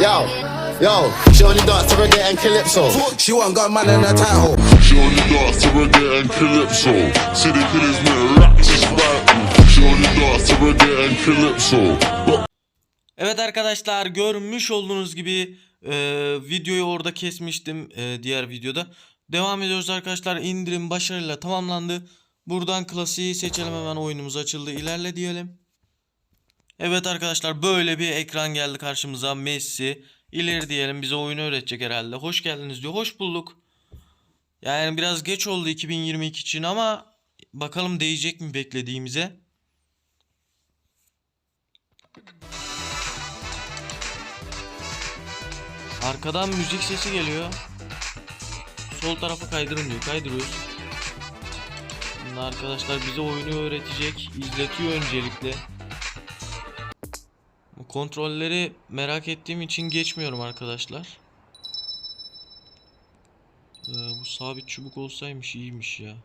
Yo, yo, she only dance to reggae and calypso. She want got man in her title. She only dance to reggae and calypso. City killers make rats is vital. She only dance to reggae and calypso. But Evet arkadaşlar görmüş olduğunuz gibi e, videoyu orada kesmiştim e, diğer videoda. Devam ediyoruz arkadaşlar indirim başarıyla tamamlandı. Buradan klasiği seçelim hemen oyunumuz açıldı ilerle diyelim. Evet arkadaşlar böyle bir ekran geldi karşımıza Messi ileri diyelim bize oyunu öğretecek herhalde. Hoş geldiniz diyor hoş bulduk. Yani biraz geç oldu 2022 için ama bakalım değecek mi beklediğimize. Arkadan müzik sesi geliyor. Sol tarafa kaydırın diyor. Kaydırıyoruz. Şimdi arkadaşlar bize oyunu öğretecek. izletiyor öncelikle. Kontrolleri merak ettiğim için geçmiyorum arkadaşlar. Ee, bu sabit çubuk olsaymış iyiymiş ya.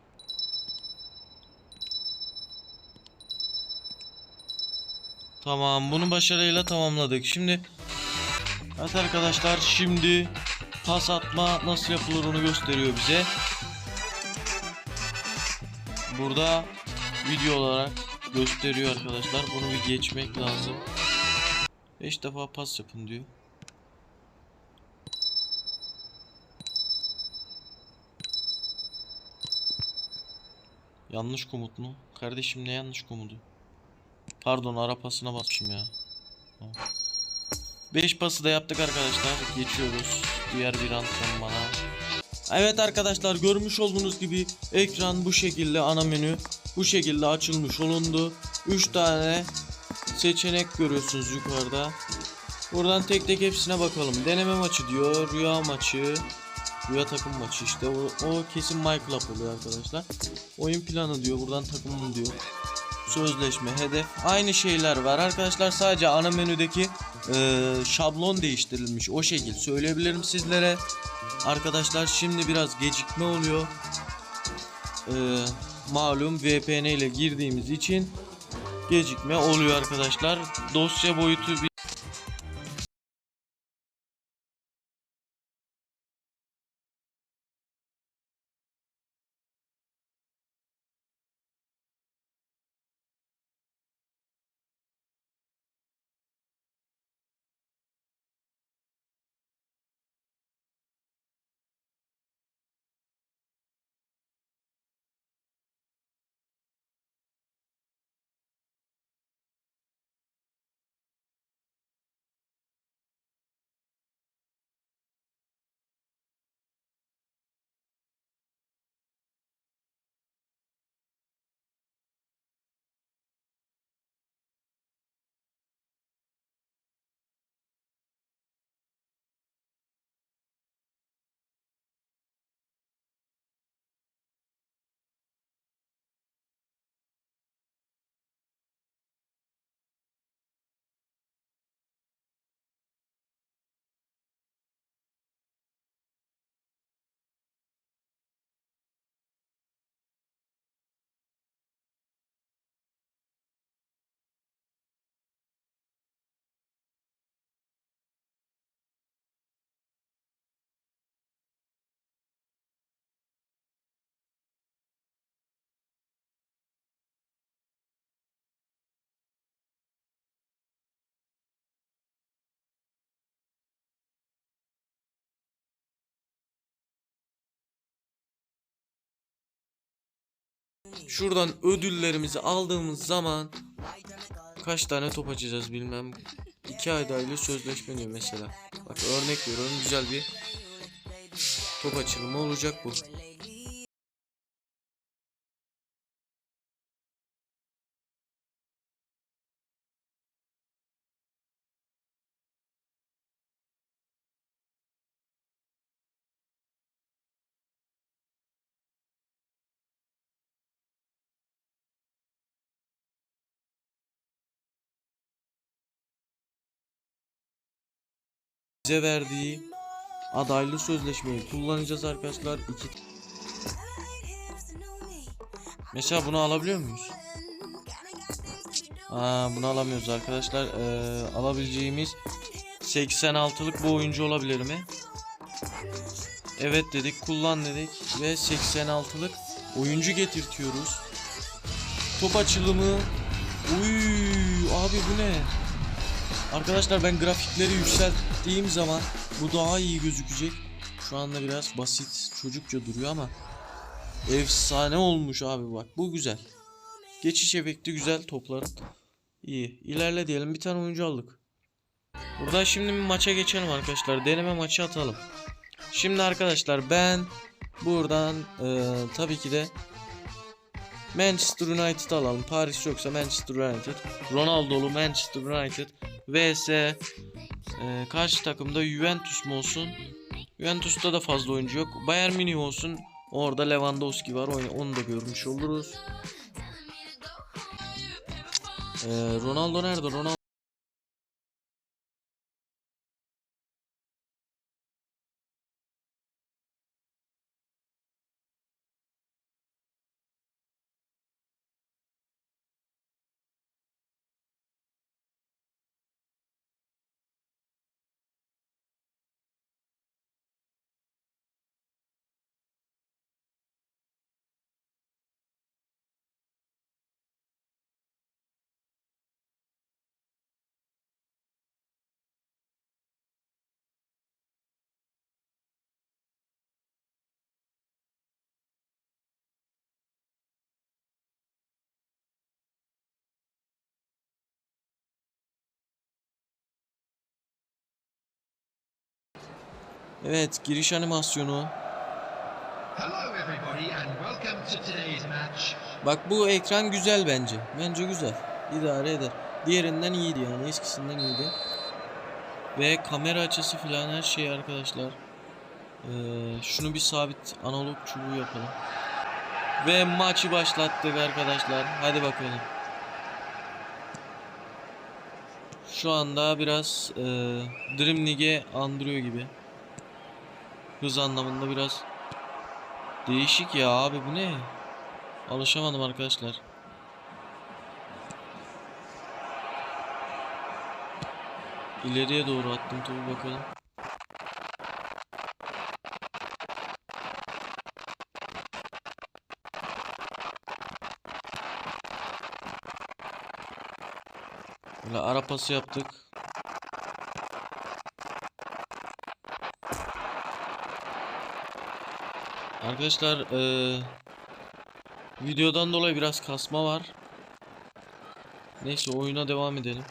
Tamam bunu başarıyla tamamladık. Şimdi Evet arkadaşlar şimdi pas atma nasıl yapılır onu gösteriyor bize. Burada video olarak gösteriyor arkadaşlar. Bunu bir geçmek lazım. 5 defa pas yapın diyor. Yanlış komut mu? Kardeşim ne yanlış komutu? Pardon ara pasına basmışım ya. Tamam. 5 pası da yaptık arkadaşlar. Geçiyoruz diğer bir antrenmana. Evet arkadaşlar görmüş olduğunuz gibi ekran bu şekilde ana menü bu şekilde açılmış olundu. 3 tane seçenek görüyorsunuz yukarıda. Buradan tek tek hepsine bakalım. Deneme maçı diyor, rüya maçı, rüya takım maçı işte o, o kesin My Club oluyor arkadaşlar. Oyun planı diyor, buradan takımım diyor. Sözleşme, hedef aynı şeyler var arkadaşlar. Sadece ana menüdeki e, şablon değiştirilmiş. O şekil söyleyebilirim sizlere. Arkadaşlar şimdi biraz gecikme oluyor. E, malum VPN ile girdiğimiz için gecikme oluyor arkadaşlar. Dosya boyutu bir Şuradan ödüllerimizi aldığımız zaman kaç tane top açacağız bilmem. 2 ayda ile sözleşme mesela. Bak örnek veriyorum güzel bir top açılımı olacak bu. Bize verdiği adaylı sözleşmeyi kullanacağız arkadaşlar. İki Mesela bunu alabiliyor muyuz? Aa, bunu alamıyoruz arkadaşlar. Ee, alabileceğimiz 86'lık bu oyuncu olabilir mi? Evet dedik, kullan dedik ve 86'lık oyuncu getirtiyoruz. Top açılımı. Uy, abi bu ne? Arkadaşlar ben grafikleri yükselttiğim zaman bu daha iyi gözükecek. Şu anda biraz basit, çocukça duruyor ama efsane olmuş abi bak. Bu güzel. Geçiş efekti güzel topların. İyi. İlerle diyelim. Bir tane oyuncu aldık. Burada şimdi bir maça geçelim arkadaşlar. Deneme maçı atalım. Şimdi arkadaşlar ben buradan eee, tabii ki de Manchester United alalım. Paris yoksa Manchester United. Ronaldo'lu Manchester United vs eee, karşı takımda Juventus mu olsun? Juventus'ta da fazla oyuncu yok. Bayern Münih olsun. Orada Lewandowski var. Onu da görmüş oluruz. Eee, Ronaldo nerede? Ronaldo Evet, giriş animasyonu. Bak bu ekran güzel bence. Bence güzel. İdare eder. Diğerinden iyiydi yani. Eskisinden iyiydi. Ve kamera açısı falan her şey arkadaşlar. Ee, şunu bir sabit analog çubuğu yapalım. Ve maçı başlattık arkadaşlar. Hadi bakalım. Şu anda biraz e, Dream League'e andırıyor gibi. Hız anlamında biraz değişik ya abi bu ne? Alışamadım arkadaşlar. İleriye doğru attım topu bakalım. Böyle ara pası yaptık. Arkadaşlar eee videodan dolayı biraz kasma var. Neyse oyuna devam edelim.